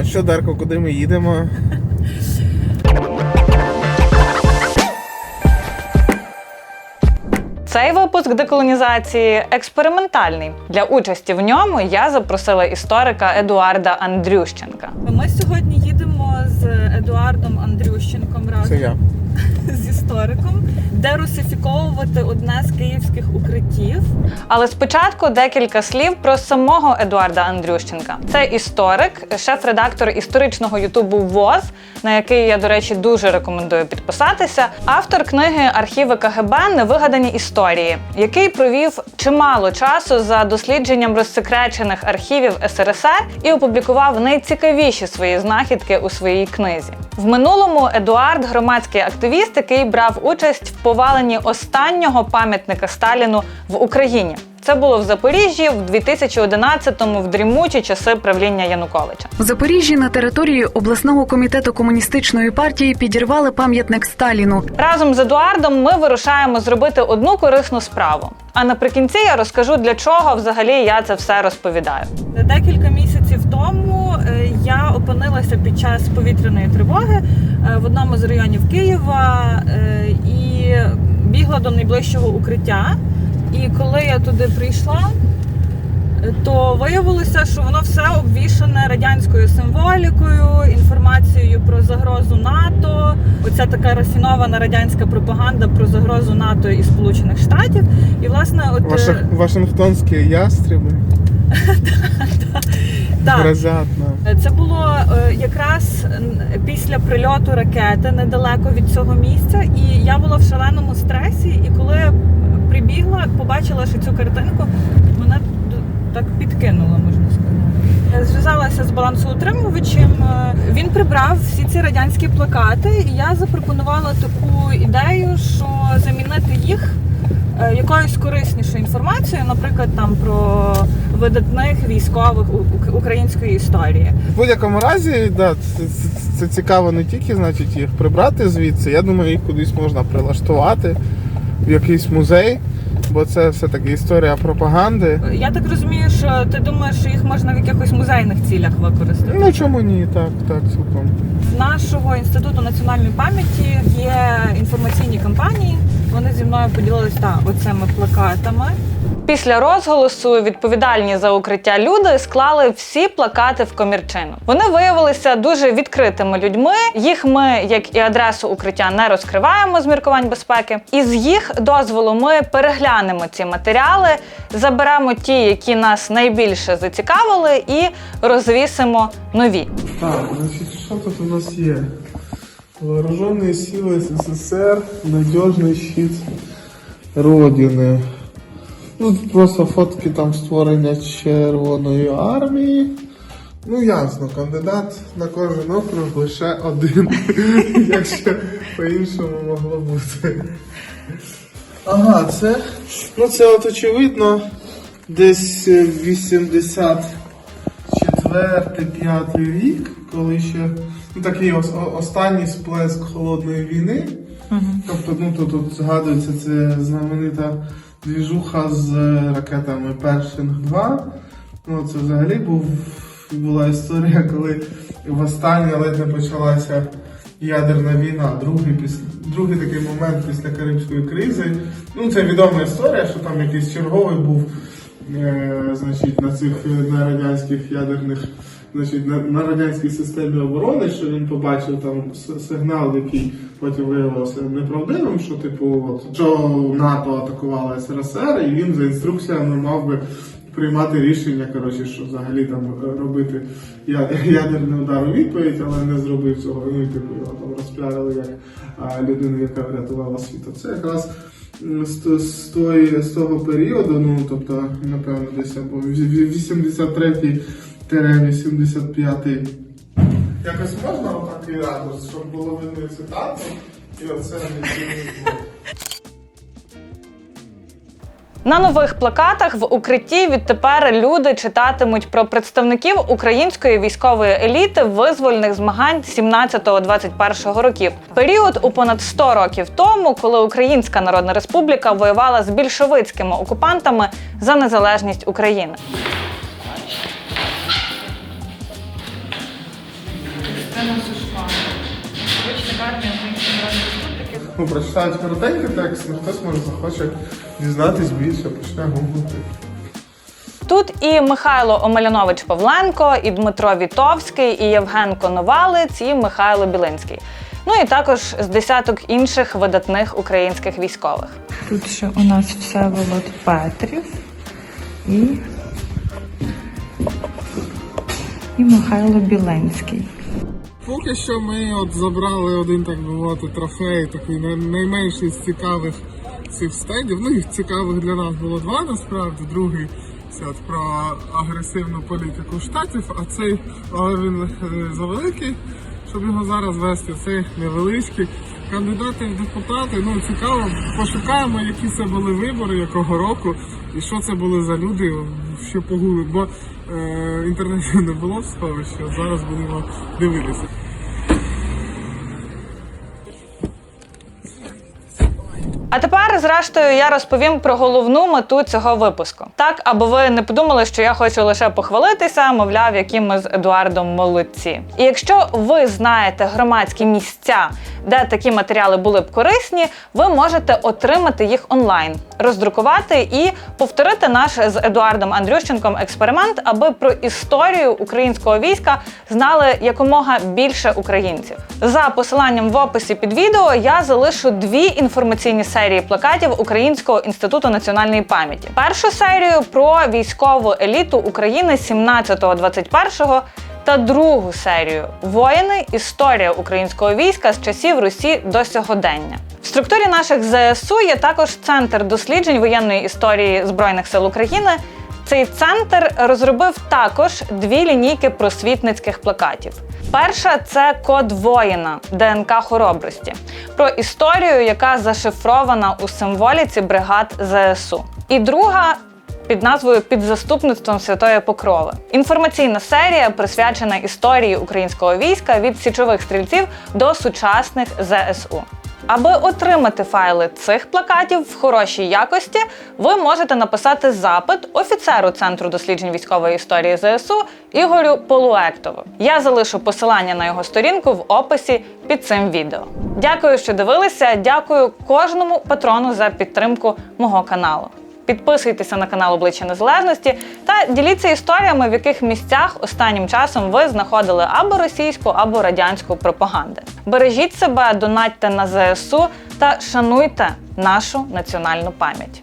А що, Дарко, куди ми їдемо? Цей випуск деколонізації експериментальний. Для участі в ньому я запросила історика Едуарда Андрющенка. Ми сьогодні їдемо з Едуардом Андрющенком разом. Це я. З істориком, дерусифіковувати одне з київських укриттів. Але спочатку декілька слів про самого Едуарда Андрющенка. Це історик, шеф-редактор історичного ютубу ВОЗ, на який я, до речі, дуже рекомендую підписатися. Автор книги Архіви КГБ Невигадані історії, який провів чимало часу за дослідженням розсекречених архівів СРСР і опублікував найцікавіші свої знахідки у своїй книзі. В минулому Едуард громадський активіст, який брав участь в поваленні останнього пам'ятника Сталіну в Україні. Це було в Запоріжжі в 2011-му в дрімучі часи правління Януковича. В Запоріжжі на території обласного комітету комуністичної партії підірвали пам'ятник Сталіну. Разом з Едуардом ми вирушаємо зробити одну корисну справу. А наприкінці я розкажу, для чого взагалі я це все розповідаю. За Декілька місяців опинилася під час повітряної тривоги е, в одному з районів Києва е, і бігла до найближчого укриття. І коли я туди прийшла, е, то виявилося, що воно все обвішане радянською символікою, інформацією про загрозу НАТО. Оця така рафінована радянська пропаганда про загрозу НАТО і Сполучених Штатів. І власне, от Ваша, вашингтонські ястреби так, грозять нам. Це було е, якраз після прильоту ракети недалеко від цього місця, і я була в шаленому стресі. І коли прибігла, побачила ще цю картинку, мене так підкинуло, можна сказати. Зв'язалася з балансоутримувачем. е, Він прибрав всі ці радянські плакати, і я запропонувала таку ідею, що замінити їх е, якоюсь кориснішою інформацією, наприклад, там про видатних військових української історії. В будь-якому разі, да, це, це, це цікаво не тільки значить, їх прибрати звідси. Я думаю, їх кудись можна прилаштувати в якийсь музей, бо це все-таки історія пропаганди. Я так розумію, що ти думаєш, що їх можна в якихось музейних цілях використати. Ну чому ні? Так, так, цілком. В нашого інституту національної пам'яті є інформаційні кампанії. Вони зі мною поділилися оцими плакатами. Після розголосу відповідальні за укриття люди склали всі плакати в комірчину. Вони виявилися дуже відкритими людьми. Їх ми, як і адресу укриття, не розкриваємо з міркувань безпеки. І з їх дозволу ми переглянемо ці матеріали, заберемо ті, які нас найбільше зацікавили, і розвісимо нові. Так, значить, що тут у нас є? Вооруженные силы СССР – надежный щит Родины. Ну, тут просто фотки там створення Червоної армії. Ну, ясно, кандидат на кожен округ лише один, якщо по-іншому могло бути. Ага, це. Ну це от очевидно. Десь 80 4-5 рік, коли ще ну, такий ос останній сплеск холодної війни. Угу. Тобто, ну тут, тут згадується це знаменита двіжуха з е, ракетами Першинг-2. Ну це взагалі був була історія, коли востаннє ледь не почалася ядерна війна. Другий після другий такий момент після Карибської кризи. Ну це відома історія, що там якийсь черговий був значить, на цих е, на радянських ядерних, значить, на, на радянській системі оборони, що він побачив там сигнал, який потім виявився неправдивим, що типу, от, що НАТО атакувало СРСР, і він за інструкціями мав би приймати рішення, коротше, що взагалі там е, робити ядерний удар у відповідь, але не зробив цього. Ну і типу його там розпіарили як людину, яка врятувала світ. Це якраз з, з, той, з того періоду, ну тобто, напевно, десь або 83-85. Якось можна отакий ракурс, щоб було видно цитату, і оце не На нових плакатах в укритті відтепер люди читатимуть про представників української військової еліти визвольних змагань 17-21 років. Період у понад 100 років тому, коли Українська Народна Республіка воювала з більшовицькими окупантами за незалежність України. Ірина Сушко. Звична армія Української Народної Республіки. Ну, прочитають коротенький текст, ну хтось може захоче дізнатись більше, почне гуглити. Тут і Михайло Омелянович Павленко, і Дмитро Вітовський, і Євген Коновалець, і Михайло Білинський. Ну і також з десяток інших видатних українських військових. Тут ще у нас Всеволод Петрів і, і Михайло Біленський. Поки що ми от забрали один, так би мовити, трофей, такий най- найменший з цікавих цих стендів. Ну, їх цікавих для нас було два насправді. Другий це про агресивну політику штатів, а цей, але він е, завеликий, щоб його зараз вести. Цей невеличкий. Кандидати в депутати, ну цікаво, пошукаємо, які це були вибори, якого року, і що це були за люди, що погули, бо е, інтернету не було в сховищі, зараз будемо дивитися. А тепер, зрештою, я розповім про головну мету цього випуску. Так, аби ви не подумали, що я хочу лише похвалитися, мовляв, які ми з Едуардом молодці. І якщо ви знаєте громадські місця, де такі матеріали були б корисні, ви можете отримати їх онлайн, роздрукувати і повторити наш з Едуардом Андрющенком експеримент, аби про історію українського війська знали якомога більше українців. За посиланням в описі під відео я залишу дві інформаційні серії плакатів Українського інституту національної пам'яті. Першу серію про військову еліту України 17-21 та другу серію Воїни історія українського війська з часів Русі до сьогодення. В структурі наших ЗСУ є також центр досліджень воєнної історії Збройних сил України. Цей центр розробив також дві лінійки просвітницьких плакатів. Перша це код воїна ДНК хоробрості про історію, яка зашифрована у символіці бригад ЗСУ. І друга під назвою Під заступництвом Святої Покрови. Інформаційна серія присвячена історії українського війська від січових стрільців до сучасних ЗСУ. Аби отримати файли цих плакатів в хорошій якості, ви можете написати запит офіцеру Центру досліджень військової історії ЗСУ Ігорю Полуектову. Я залишу посилання на його сторінку в описі під цим відео. Дякую, що дивилися. Дякую кожному патрону за підтримку мого каналу. Підписуйтеся на канал Обличчя Незалежності та діліться історіями, в яких місцях останнім часом ви знаходили або російську, або радянську пропаганду. Бережіть себе, донатьте на ЗСУ та шануйте нашу національну пам'ять.